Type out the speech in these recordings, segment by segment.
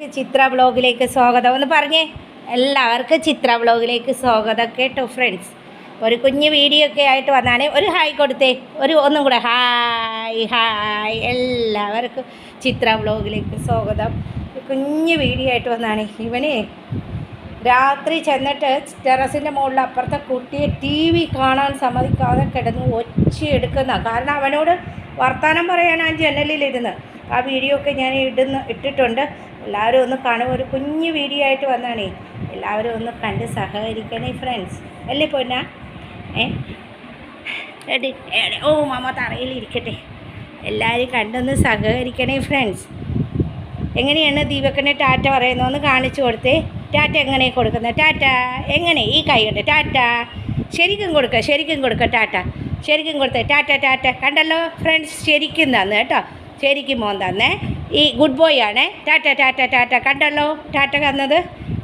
ചിത്ര വ്ളോഗിലേക്ക് സ്വാഗതം. എന്ന് പറഞ്ഞേ എല്ലാവർക്കും ചിത്ര വ്ളോഗിലേക്ക് സ്വാഗതം കേട്ടോ ഫ്രണ്ട്സ് ഒരു കുഞ്ഞ് വീഡിയോ ഒക്കെ ആയിട്ട് വന്നാണ് ഒരു ഹായ് കൊടുത്തേ ഒരു ഒന്നും കൂടെ ഹായ് ഹായ് എല്ലാവർക്കും ചിത്ര വ്ളോഗിലേക്ക് സ്വാഗതം. കുഞ്ഞു വീഡിയോ ആയിട്ട് വന്നാണ്. ഇവനെ രാത്രി ചെന്നിട്ട് ടെറസിന്റെ മുകളിൽ അപ്പുറത്തെ കുട്ടിയെ ടി വി കാണാൻ സമ്മതിക്കാതെ കിടന്ന് ഒച്ചയെടുക്കുന്ന കാരണം അവനോട് വർത്തമാനം പറയാനാണ് ജനലിലിരുന്ന് ആ വീഡിയോ ഒക്കെ ഞാൻ ഇടുന്ന ഇട്ടിട്ടുണ്ട്. എല്ലാവരും ഒന്ന് കാണും ഒരു കുഞ്ഞു വീഡിയോ ആയിട്ട് വന്നാണേ എല്ലാവരും ഒന്ന് കണ്ട് സഹകരിക്കണേ ഫ്രണ്ട്സ് അല്ലേ പൊന്ന? ഏ? ഓ മാമ തറയിലിരിക്കട്ടെ എല്ലാവരും കണ്ടൊന്ന് സഹകരിക്കണേ ഫ്രണ്ട്സ് എങ്ങനെയാണ് ദീപക്കനെ ടാറ്റ പറയുന്നതെന്ന് കാണിച്ചു കൊടുത്തേ. ടാറ്റ എങ്ങനെ കൊടുക്കുന്നത്? ടാറ്റ എങ്ങനെ? ഈ കൈ കൊണ്ട്. ടാറ്റ. ശരിക്കും കൊടുക്കുക ശരിക്കും കൊടുക്കുക ടാറ്റ. ശരിക്കും കൊടുത്തേ. ടാറ്റ ടാറ്റ. കണ്ടല്ലോ ഫ്രണ്ട്സ് ശരിക്കും തന്നു കേട്ടോ. ശരിക്കും മോൻ തന്നേ. ഈ ഗുഡ് ബോയ് ആണേ ടാറ്റ ടാറ്റ ടാറ്റ കണ്ടല്ലോ ടാറ്റ കന്നത്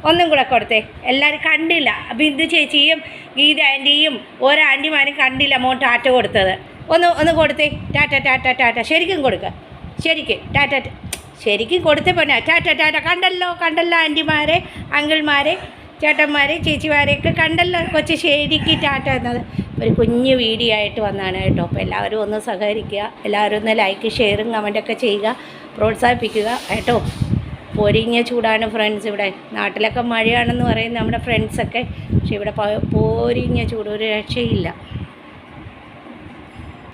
ഒന്നും കൂടെ കൊടുത്തേ എല്ലാവരും കണ്ടില്ല ബിന്ദു ചേച്ചിയും ഗീത ആന്റിയും ഓരോ ആന്റിമാരും കണ്ടില്ല മോൻ ടാറ്റ കൊടുത്തത് ഒന്ന് ഒന്ന് കൊടുത്തേ ടാറ്റ ടാറ്റ ടാറ്റ ശരിക്കും കൊടുക്കുക ശരിക്കും ടാറ്റ ശരിക്കും കൊടുത്തേ പോന്നെ ടാറ്റ ടാറ്റ കണ്ടല്ലോ കണ്ടല്ലോ ആന്റിമാരെ അങ്കിൾമാരെ ചേട്ടന്മാരെ ചേച്ചിമാരെയൊക്കെ കണ്ടല്ലോ കൊച്ചു ശരിക്ക് ടാറ്റ എന്നത് ഒരു കുഞ്ഞു വീഡിയോ ആയിട്ട് വന്നതാണ് കേട്ടോ. അപ്പോൾ എല്ലാവരും ഒന്ന് സഹകരിക്കുക. എല്ലാവരും ഒന്ന് ലൈക്ക് ഷെയറും കമന്റൊക്കെ ചെയ്യുക. പ്രോത്സാഹിപ്പിക്കുക കേട്ടോ. പൊരിഞ്ഞ ചൂടാണ് ഫ്രണ്ട്സ് ഇവിടെ. നാട്ടിലൊക്കെ മഴയാണെന്ന് പറയും നമ്മുടെ ഫ്രണ്ട്സൊക്കെ പക്ഷെ ഇവിടെ പൊരിഞ്ഞ ചൂട്. ഒരു രക്ഷയില്ല.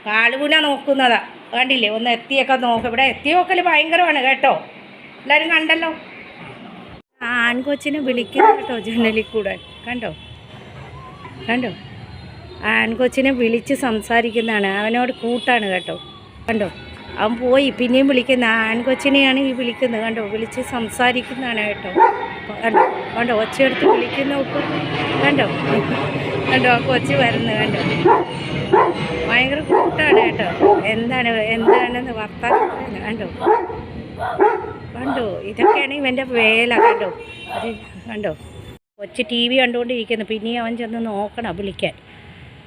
കാളുകുന നോക്കുന്നതാ. കണ്ടില്ലേ? ഒന്ന് എത്തിയൊക്കെ നോക്കും. ഇവിടെ എത്തി ഭയങ്കരമാണ് കേട്ടോ. എല്ലാവരും കണ്ടല്ലോ? ആൺകൊച്ചിനെ വിളിക്കുന്നു കേട്ടോ ജനലിൽ കൂടെ. കണ്ടോ? കണ്ടോ? ആൺകൊച്ചിനെ വിളിച്ച് സംസാരിക്കുന്നതാണ്. അവനോട് കൂട്ടാണ് കേട്ടോ. കണ്ടോ? അവൻ പോയി പിന്നെയും വിളിക്കുന്ന ആൺകൊച്ചിനെയാണ് ഈ വിളിക്കുന്നത്. കണ്ടോ? വിളിച്ച് സംസാരിക്കുന്നതാണ് കേട്ടോ. കണ്ടോ? കണ്ടോ? ഒച്ചയെടുത്ത് വിളിക്കുന്ന നോക്ക് കണ്ടോ? കണ്ടോ? ആ കൊച്ചു വരുന്നത് കണ്ടോ? ഭയങ്കര കൂട്ടാണ് കേട്ടോ. എന്താണ് എന്താണെന്ന് വർത്താനം പറയുന്നത്? കണ്ടോ? കണ്ടോ? ഇതൊക്കെയാണ് ഇവന്റെ വേല കണ്ടോ? അത് കണ്ടോ? കൊച്ചു ടി വി കണ്ടുകൊണ്ടിരിക്കുന്നു. പിന്നെയും അവൻ ചെന്ന് നോക്കണം വിളിക്കാൻ.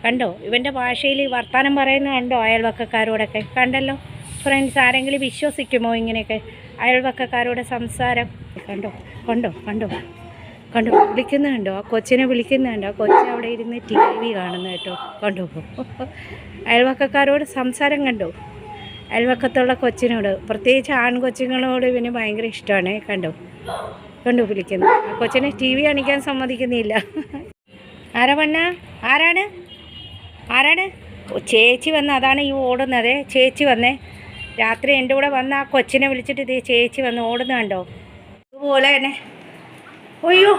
കണ്ടോ? ഇവന്റെ ഭാഷയിൽ വർത്തമാനം പറയുന്നത് കണ്ടോ അയൽവക്കക്കാരോടൊക്കെ? കണ്ടല്ലോ? ഫ്രണ്ട്സ് ആരെങ്കിലും വിശ്വസിക്കുമോ ഇങ്ങനെയൊക്കെ? അയൽവക്കക്കാരോട് സംസാരം. കണ്ടോ? കണ്ടോ? കണ്ടോ? കണ്ടോ? വിളിക്കുന്നുണ്ടോ ആ കൊച്ചിനെ വിളിക്കുന്നുണ്ടോ ആ കൊച്ചി അവിടെ ഇരുന്ന് ടി വി കാണുന്ന കേട്ടോ. കണ്ടോ? അയൽവക്കക്കാരോട് സംസാരം കണ്ടോ? അയൽവക്കത്തുള്ള കൊച്ചിനോട്. പ്രത്യേകിച്ച് ആൺകൊച്ചുങ്ങളോട് ഇവന് ഭയങ്കര ഇഷ്ടമാണ്. കണ്ടോ? കണ്ടോ വിളിക്കുന്നു? കൊച്ചിനെ ടി വി കാണിക്കാൻ സമ്മതിക്കുന്നില്ല. ആരാ പണ്ണ ആരാണ്? ആരാണ്? ചേച്ചി വന്ന് അതാണ് ഈ ഓടുന്നത്. ചേച്ചി വന്നേ. രാത്രി എന്റെ കൂടെ വന്ന് ആ കൊച്ചിനെ വിളിച്ചിട്ട് ഇത് ചേച്ചി വന്ന് ഓടുന്ന കണ്ടോ? അതുപോലെ തന്നെ. അയ്യോ.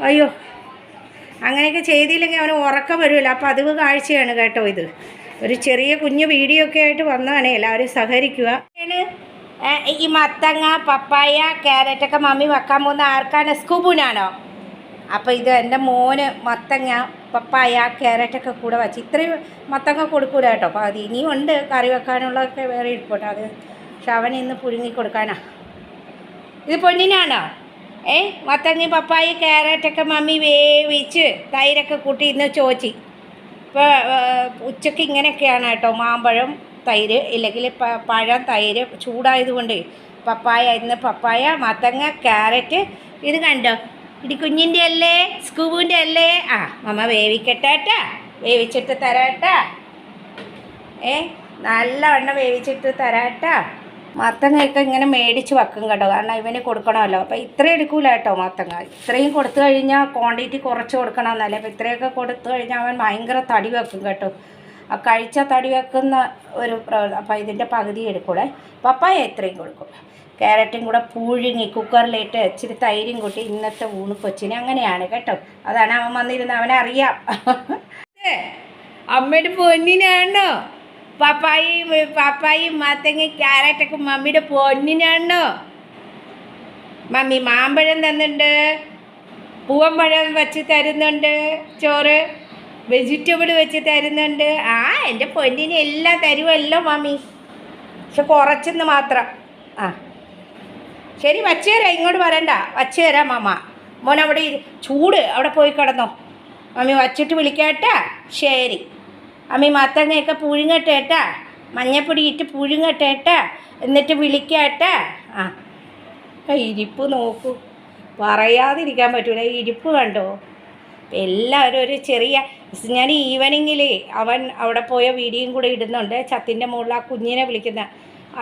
അയ്യോ. അങ്ങനെയൊക്കെ ചെയ്തില്ലെങ്കിൽ അവന് ഉറക്കം വരുമല്ലോ അപ്പോൾ അതിവ് കാഴ്ചയാണ് കേട്ടോ ഇത്. ഒരു ചെറിയ കുഞ്ഞു വീഡിയോ ഒക്കെ ആയിട്ട് വന്നതാണ്. എല്ലാവരും സഹകരിക്കുക. ഈ മത്തങ്ങ പപ്പായ ക്യാരറ്റൊക്കെ മമ്മി വെക്കാൻ പോകുന്ന ആർക്കാണ്? സ്കൂബൂനാണോ? അപ്പോൾ ഇത് എന്റെ മോന് മത്തങ്ങ പപ്പായ ക്യാരറ്റൊക്കെ കൂടെ വച്ച് ഇത്രയും മത്തങ്ങ കൊടുക്കൂല കേട്ടോ. അപ്പോൾ അത് ഇനിയും ഉണ്ട് കറി വെക്കാനുള്ളതൊക്കെ വേറെ ഇരിപ്പോട്ടെ അത് പക്ഷെ അവൻ ഇന്ന് പുഴുങ്ങി കൊടുക്കാനാ. ഇത് പൊന്നിനാണോ? ഏ? മത്തങ്ങ പപ്പായ ക്യാരറ്റൊക്കെ മമ്മി വേവിച്ച് തൈരൊക്കെ കൂട്ടി ഇന്ന് ചോച്ചി. ഇപ്പോൾ ഉച്ചയ്ക്ക് ഇങ്ങനെയൊക്കെയാണ് കേട്ടോ. മാമ്പഴം തൈര് ഇല്ലെങ്കിൽ പഴം തൈര് ചൂടായതുകൊണ്ട് പപ്പായ ഇന്ന് പപ്പായ മത്തങ്ങ ക്യാരറ്റ് ഇത് കണ്ടോ? ഇടി കുഞ്ഞിന്റെ അല്ലേ? സ്കൂബിന്റെ അല്ലേ? ആ മമ്മ വേവിക്കട്ടെ ട്ടാ. വേവിച്ചിട്ട് തരാട്ടാ ഏ നല്ലവണ്ണം വേവിച്ചിട്ട് തരാട്ടാ മത്തങ്ങയൊക്കെ ഇങ്ങനെ മേടിച്ച് വെക്കും കേട്ടോ. കാരണം ഇവന് കൊടുക്കണമല്ലോ. അപ്പോൾ ഇത്രയും എടുക്കൂല കേട്ടോ മത്തങ്ങ. ഇത്രയും കൊടുത്തു കഴിഞ്ഞാൽ ക്വാണ്ടിറ്റി കുറച്ച് കൊടുക്കണം കൊടുക്കണമെന്നല്ലേ അപ്പോൾ ഇത്രയൊക്കെ കൊടുത്തു കഴിഞ്ഞാൽ അവൻ ഭയങ്കര തടി വെക്കും കേട്ടോ. ആ കഴിച്ച തടി വെക്കുന്ന ഒരു പ്രവ അപ്പോൾ ഇതിന്റെ പകുതി എടുക്കൂടെ. പപ്പായ ഇത്രയും കൊടുക്കും. ക്യാരറ്റും കൂടെ പുഴുങ്ങി കുക്കറിലിട്ട് ഇച്ചിരി തൈരും കൂട്ടി ഇന്നത്തെ ഊണ് കൊച്ചിന്. അങ്ങനെയാണ് കേട്ടോ. അതാണ് അവൻ വന്നിരുന്നത്. അവനറിയാം അമ്മയുടെ പൊന്നിനാണോ? പപ്പായും പപ്പായും മാത്തങ്ങ ക്യാരറ്റൊക്കെ മമ്മിയുടെ പൊന്നിനാണോ? മമ്മി മാമ്പഴം തന്നിട്ടുണ്ട്. പൂവമ്പഴം വെച്ച് തരുന്നുണ്ട്. ചോറ് വെജിറ്റബിൾ വെച്ച് തരുന്നുണ്ട്. ആ എന്റെ പൊന്നിനെല്ലാം തരുമല്ലോ മമ്മി. പക്ഷെ കുറച്ചെന്ന് മാത്രം. ആ. ശരി വച്ചേരാ ഇങ്ങോട്ട് വരണ്ട. വച്ചേരാ മാമ. മോൻ അവിടെ ചൂട്. അവിടെ പോയി കിടന്നോ. മമ്മി വച്ചിട്ട് വിളിക്കാട്ടാ. ശരി. അമ്മി മത്തങ്ങയൊക്കെ പുഴുങ്ങട്ടേട്ടാ. മഞ്ഞപ്പൊടി ഇട്ട് പുഴുങ്ങട്ടേട്ടാ. എന്നിട്ട് വിളിക്കാട്ടാ. ആ. ഇരിപ്പ് നോക്കൂ. പറയാതിരിക്കാൻ പറ്റൂല. ഇരിപ്പ് കണ്ടോ? എല്ലാവരും ഒരു ചെറിയ ഞാൻ ഈവനിങ്ങിൽ അവൻ അവിടെ പോയ വീഡിയോയും കൂടെ ഇടുന്നുണ്ട്. ചത്തിന്റെ മുകളിൽ ആ കുഞ്ഞിനെ വിളിക്കുന്ന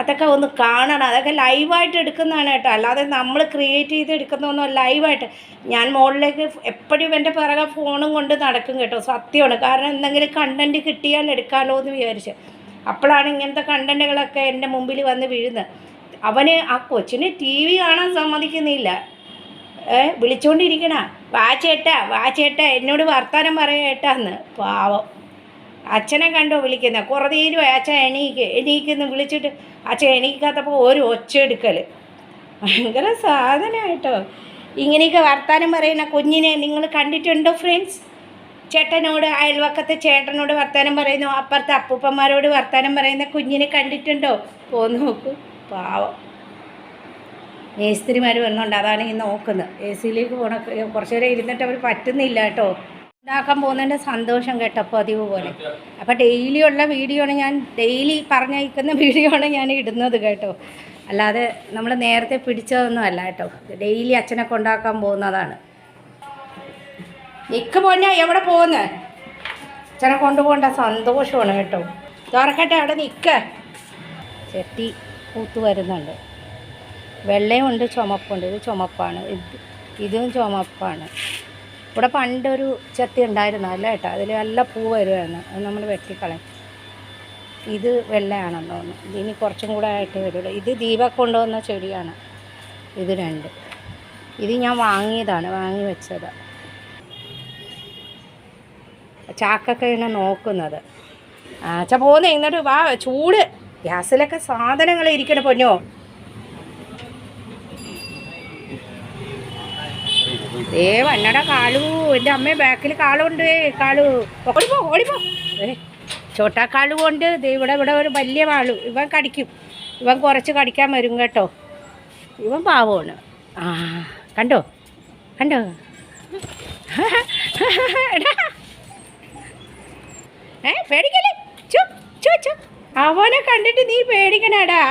അതൊക്കെ ഒന്ന് കാണണം. അതൊക്കെ ലൈവായിട്ട് എടുക്കുന്നതാണ് കേട്ടോ. അല്ലാതെ നമ്മൾ ക്രിയേറ്റ് ചെയ്ത് എടുക്കുന്നതൊന്നും ലൈവായിട്ട് ഞാൻ മുകളിലേക്ക് എപ്പോഴും എന്റെ പിറകെ ഫോണും കൊണ്ട് നടക്കും കേട്ടോ. സത്യമാണ്. കാരണം എന്തെങ്കിലും കണ്ടന്റ് കിട്ടിയാൽ എടുക്കാമല്ലോ എന്ന് വിചാരിച്ച്. അപ്പോഴാണ് ഇങ്ങനത്തെ കണ്ടന്റുകളൊക്കെ എന്റെ മുമ്പിൽ വന്ന് വീഴുന്നത്. അവന് ആ കൊച്ചിന് ടി വി കാണാൻ സമ്മതിക്കുന്നില്ല. ഏ വിളിച്ചുകൊണ്ടിരിക്കണ വാ ചേട്ടാ വാ ചേട്ടാ എന്നോട് വർത്താനം പറയേട്ടാന്ന് പാവം. അച്ഛനെ കണ്ടോ വിളിക്കുന്നത് കുറേ നേരം അച്ഛൻ എണീക്ക് എണീക്കെന്ന് വിളിച്ചിട്ട് അച്ഛൻ എണീക്കാത്തപ്പോൾ ഒരു ഒച്ച എടുക്കൽ ഭയങ്കര സാധനമായിട്ടോ ഇങ്ങനെയൊക്കെ വർത്താനം പറയുന്ന കുഞ്ഞിനെ നിങ്ങൾ കണ്ടിട്ടുണ്ടോ ഫ്രണ്ട്സ് ചേട്ടനോട് അയൽവക്കത്തെ ചേട്ടനോട് വർത്താനം പറയുന്നു അപ്പുറത്തെ അപ്പൂപ്പന്മാരോട് വർത്താനം പറയുന്ന കുഞ്ഞിനെ കണ്ടിട്ടുണ്ടോ? പോന്ന് നോക്ക്. പാവം. മേസ്ത്രിമാർ വന്നുകൊണ്ട് അതാണ് ഈ നോക്കുന്നത്. എ സിയിലേക്ക് പോണ കുറച്ച് നേരം ഇരുന്നിട്ട് അവർ പറ്റുന്നില്ല കേട്ടോ. ഉണ്ടാക്കാൻ പോകുന്നതിന്റെ സന്തോഷം കേട്ടോ പതിവ് പോലെ. അപ്പോൾ ഡെയിലി ഉള്ള വീഡിയോ ആണ് ഞാൻ ഡെയിലി പറഞ്ഞയക്കുന്ന വീഡിയോ ആണ് ഞാൻ ഇടുന്നത് കേട്ടോ. അല്ലാതെ നമ്മൾ നേരത്തെ പിടിച്ചതൊന്നും അല്ല കേട്ടോ. ഡെയിലി അച്ഛനെ കൊണ്ടാക്കാൻ പോകുന്നതാണ്. നിക്ക് പോഞ്ഞ എവിടെ പോകുന്നത് അച്ഛനെ കൊണ്ടുപോകേണ്ട സന്തോഷമാണ് കേട്ടോ. തുറക്കട്ടെ അവിടെ നിൽക്ക ചെത്തി പൂത്ത് വരുന്നുണ്ട്. വെള്ളയുണ്ട് ചുമപ്പുണ്ട്. ഇത് ചുമപ്പാണ്. ഇത് ഇതും ചുമപ്പാണ്. ഇവിടെ പണ്ടൊരു ചെത്തി ഉണ്ടായിരുന്നു അല്ല കേട്ടോ അതിൽ നല്ല പൂ വരുമായിരുന്നു അത് നമ്മൾ വെട്ടിക്കളയും. ഇത് വെള്ളയാണെന്ന് തോന്നുന്നു. ഇനി കുറച്ചും കൂടെ ആയിട്ട് വരുള്ളൂ. ഇത് ദീപക് കൊണ്ടുവന്ന ചെടിയാണ്. ഇത് രണ്ട്. ഇത് ഞാൻ വാങ്ങിയതാണ് വാങ്ങി വെച്ചതാണ് ചാക്കൊക്കെ ഇങ്ങനെ നോക്കുന്നത്. ആ ഇങ്ങോട്ട് എന്നിട്ട് വാ ചൂട്. ഗ്യാസിലൊക്കെ സാധനങ്ങൾ ഇരിക്കണ പൊന്നോ. ഏ വണ്ണട കാളു. എന്റെ അമ്മ ബാക്കിൽ കാളുണ്ട്. കാളു ഓടിപ്പോ ഓടിപ്പോ ഏ ചോട്ടാ കാളു കൊണ്ട് ഇവിടെ ഇവിടെ ഒരു വലിയ വാളു. ഇവൻ കടിക്കും. ഇവൻ കുറച്ച് കടിക്കാൻ വരും കേട്ടോ. ഇവൻ പാവമാണ്. ആ കണ്ടോ? കണ്ടോ? ഏ പേടിക്കല്ലേ? ചു ചു ചു. അവനെ കണ്ടിട്ട് നീ പേടിക്കണടാ.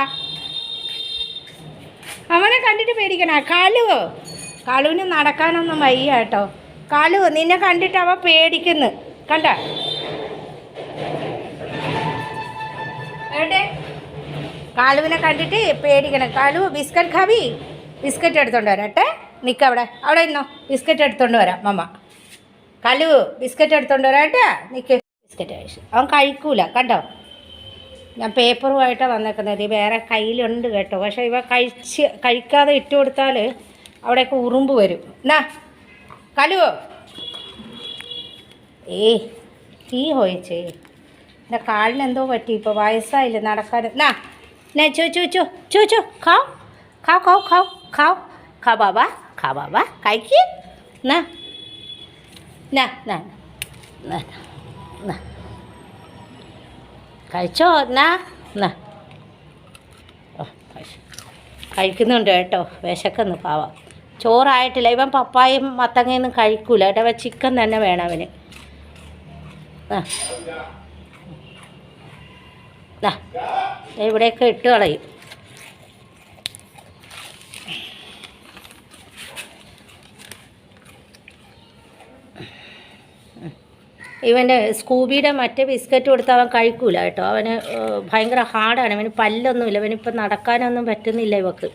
അവനെ കണ്ടിട്ട് പേടിക്കണ. കാലുവോ കാലുവിന് നടക്കാനൊന്നും വയ്യ കേട്ടോ. കാലു നിന്നെ കണ്ടിട്ട് അവ പേടിക്കുന്നു. കണ്ട. ഏട്ടെ കാലുവിനെ കണ്ടിട്ട് പേടിക്കണം. കാലു ബിസ്ക്കറ്റ് ഖാവി ബിസ്ക്കറ്റ് എടുത്തോണ്ട് വരാം ഏട്ടെ നിൽക്കവിടെ അവിടെ. ഇന്നോ ബിസ്ക്കറ്റ് എടുത്തോണ്ട് വരാം മമ്മ. കലു ബിസ്ക്കറ്റ് എടുത്തോണ്ട് വരാം ഏട്ടാ നിൽക്ക് ബിസ്ക്കറ്റ് കഴിച്ചു. അവൻ കഴിക്കൂല. കണ്ടോ? ഞാൻ പേപ്പറുമായിട്ടാണ് വന്നേക്കുന്നത്. വേറെ കയ്യിലുണ്ട് കേട്ടോ. പക്ഷേ ഇവ കഴിച്ച് കഴിക്കാതെ ഇട്ട് കൊടുത്താൽ അവിടെയൊക്കെ ഉറുമ്പ് വരും. എന്നാ കലുവോ? ഏ തീ ഹോയിച്ചേ എന്റെ കാലിന് എന്തോ പറ്റി ഇപ്പോൾ വയസ്സായില്ല നടക്കാൻ. എന്നാ എന്നാ ചോ ചോ ചോ ചോ ചോ ഖാവ് ഖാവ് ഖാവ് ഖാവ് ഖാവ് ഖാ ബാബ ഖാ ബാബ കഴിക്ക്. എന്നാ എന്നാ എന്നാ എന്നാ എന്നാ കഴിച്ചോ? എന്നാ കഴിക്കുന്നുണ്ട് കേട്ടോ വിശക്കുന്നു പാവം. ചോറായിട്ടില്ല. ഇവൻ പപ്പായും മത്തങ്ങയൊന്നും കഴിക്കൂല. കേട്ടോ അവൻ ചിക്കൻ തന്നെ വേണം അവന്. ഇവിടെയൊക്കെ ഇട്ട് കളയും. ഇവന്റെ സ്കൂബിയുടെ മറ്റേ ബിസ്ക്കറ്റ് കൊടുത്ത് അവൻ കഴിക്കൂല കേട്ടോ. അവന് ഭയങ്കര ഹാർഡാണ്. അവന് പല്ലൊന്നുമില്ല. അവനിപ്പം നടക്കാനൊന്നും പറ്റുന്നില്ല ഇവക്ക്.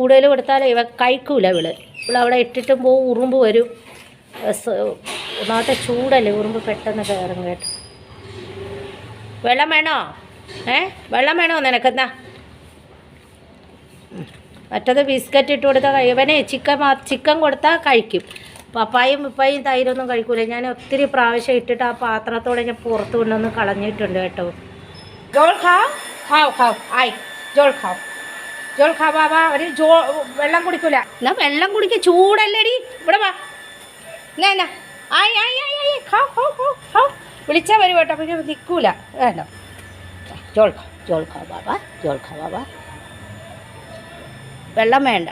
കൂടുതൽ കൊടുത്താൽ ഇവ കഴിക്കൂല ഇവൾ. ഇവൾ അവിടെ ഇട്ടിട്ടും പോവും ഉറുമ്പ് വരും. ഒന്നാമത്തെ ചൂടല്ലേ ഉറുമ്പ് പെട്ടെന്ന് കയറും കേട്ടോ. വെള്ളം വേണോ? ഏ വെള്ളം വേണോ നിനക്കെന്നാ മറ്റത് ബിസ്ക്കറ്റ് ഇട്ട് കൊടുത്താൽ ഇവനെ ചിക്കൻ ചിക്കൻ കൊടുത്താൽ കഴിക്കും. പപ്പായും പപ്പായും തൈരൊന്നും കഴിക്കൂല. ഞാൻ ഒത്തിരി പ്രാവശ്യം ഇട്ടിട്ട് ആ പാത്രത്തോടെ ഞാൻ പുറത്ത് കൊണ്ടൊന്ന് കളഞ്ഞിട്ടുണ്ട് കേട്ടോ. ജോൾ ഖാവ് ഖാവ് ഖാവ് ആയി. ജോൾ ഖാവ് ജോൾ ഖാ ബാബാ ഒരു ജോ വെള്ളം കുടിക്കൂല. എന്നാ വെള്ളം കുടിക്ക ചൂടല്ലേടി. ഇവിടെ വാ. എന്നാ എന്നാ ആയി ആയി ആയി ആയി. ഖാവ് ഖാവ് ഖാവ് ഖാവ് വിളിച്ചാൽ വരും കേട്ടോ പിന്നെ നിൽക്കൂല വേണ്ട. ജോൾ ഖാ ജോൾ ഖാ ബാബാ ജോൾ ഖാ ബാബാ വെള്ളം വേണ്ട.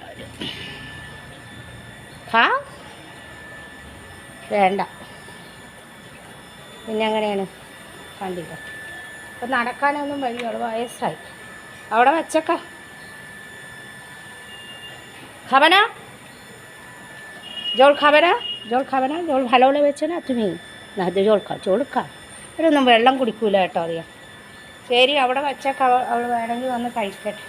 ഹാ വേണ്ട. പിന്നെ അങ്ങനെയാണ് കണ്ടില്ല. അപ്പം നടക്കാനൊന്നും വഴിയുള്ളൂ വയസ്സായി. അവിടെ വെച്ചക്ക. খাবে না জল খাবে না জল খাবে না জল ভালো വെച്ചോ না তুমি না ഇത് ജോൾ খা ജോൾ খা ഇവരൊന്നും വെള്ളം കുടിക്കൂല കേട്ടോ അറിയാം ശരി അവിടെ വെച്ചേക്ക അവൾ അവൾ വേണമെങ്കിൽ വന്ന് കഴിക്കട്ടെ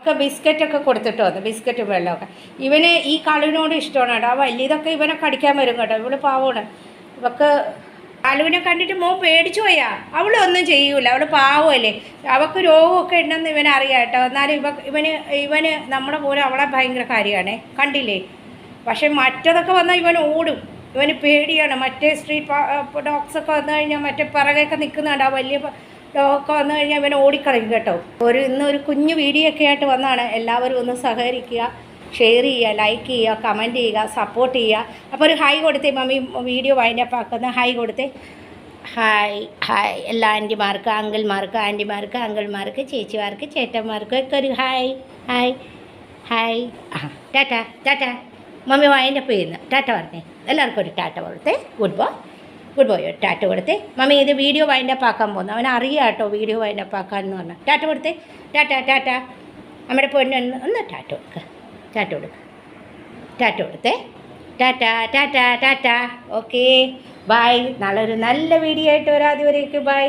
ഒക്കെ ബിസ്ക്കറ്റൊക്കെ കൊടുത്തിട്ട് വന്നു ബിസ്ക്കറ്റും വെള്ളമൊക്കെ ഇവന് ഈ കളിവിനോട് ഇഷ്ടമാണ് കേട്ടോ ആ വലിയതൊക്കെ ഇവനെ കടിക്കാൻ വരും കേട്ടോ ഇവള് പാവമാണ് ഇവക്ക് കാലുവിനെ കണ്ടിട്ട് മോ പേടിച്ചു പോയാ. അവളൊന്നും ചെയ്യൂല. അവൾ പാവമല്ലേ അവക്ക് രോഗമൊക്കെ ഉണ്ടെന്ന് ഇവൻ അറിയാം കേട്ടോ. എന്നാലും ഇവ ഇവന് ഇവന് നമ്മുടെ പോലെ അവളെ ഭയങ്കര കാര്യമാണ് കണ്ടില്ലേ? പക്ഷെ മറ്റതൊക്കെ വന്നാൽ ഇവൻ ഓടും. ഇവന് പേടിയാണ്. മറ്റേ സ്ട്രീറ്റ് ഡോഗ്സൊക്കെ വന്നു കഴിഞ്ഞാൽ മറ്റേ പിറകൊക്കെ നിൽക്കുന്നുണ്ട് ആ വലിയ ഡോഗൊക്കെ വന്നു കഴിഞ്ഞാൽ ഇവൻ ഓടിക്കളയും കേട്ടോ. ഒരു ഇന്ന് ഒരു കുഞ്ഞു വീഡിയോ ഒക്കെ ആയിട്ട് വന്നാണ് എല്ലാവരും ഒന്ന് സഹകരിക്കുക. ഷെയർ ചെയ്യുക ലൈക്ക് ചെയ്യുക കമന്റ് ചെയ്യുക സപ്പോർട്ട് ചെയ്യുക. അപ്പോൾ ഒരു ഹൈ കൊടുത്തേ മമ്മി വീഡിയോ വൈൻഡപ്പ് ആക്കുന്ന ഹായ് കൊടുത്തേ. ഹായ് ഹായ് എല്ലാ ആന്റിമാർക്ക് അങ്കിൾമാർക്ക് ആന്റിമാർക്ക് അങ്കിൾമാർക്ക് ചേച്ചിമാർക്ക് ചേട്ടന്മാർക്ക് ഒക്കെ ഒരു ഹായ് ഹായ് ഹായ് ആ ടാറ്റ ടാറ്റ. മമ്മി വൈൻഡപ്പ് ചെയ്യുന്നു. ടാറ്റ പറഞ്ഞേ. എല്ലാവർക്കും ഒരു ടാറ്റ കൊടുത്തേ. Good boy good boy tata കൊടുത്തേ. മമ്മി ഇത് വീഡിയോ വൈൻഡപ്പ് ആക്കാൻ പോകുന്നു. അവൻ അറിയാം കേട്ടോ വീഡിയോ വൈൻഡപ്പ് ആക്കാൻ എന്ന് പറഞ്ഞു ടാറ്റ കൊടുത്തേ. ടാറ്റ ടാറ്റ. നമ്മുടെ പൊന്നൊന്ന് ഒന്ന് ടാറ്റ കൊടുക്കുക ടാറ്റ കൊടുക്കുക ടാറ്റ കൊടുത്തേ tata tata tata. Okay. Bye. നാളെ ഒരു നല്ല വീഡിയോ ആയിട്ട് വരാതെ വരേക്ക് ബൈ.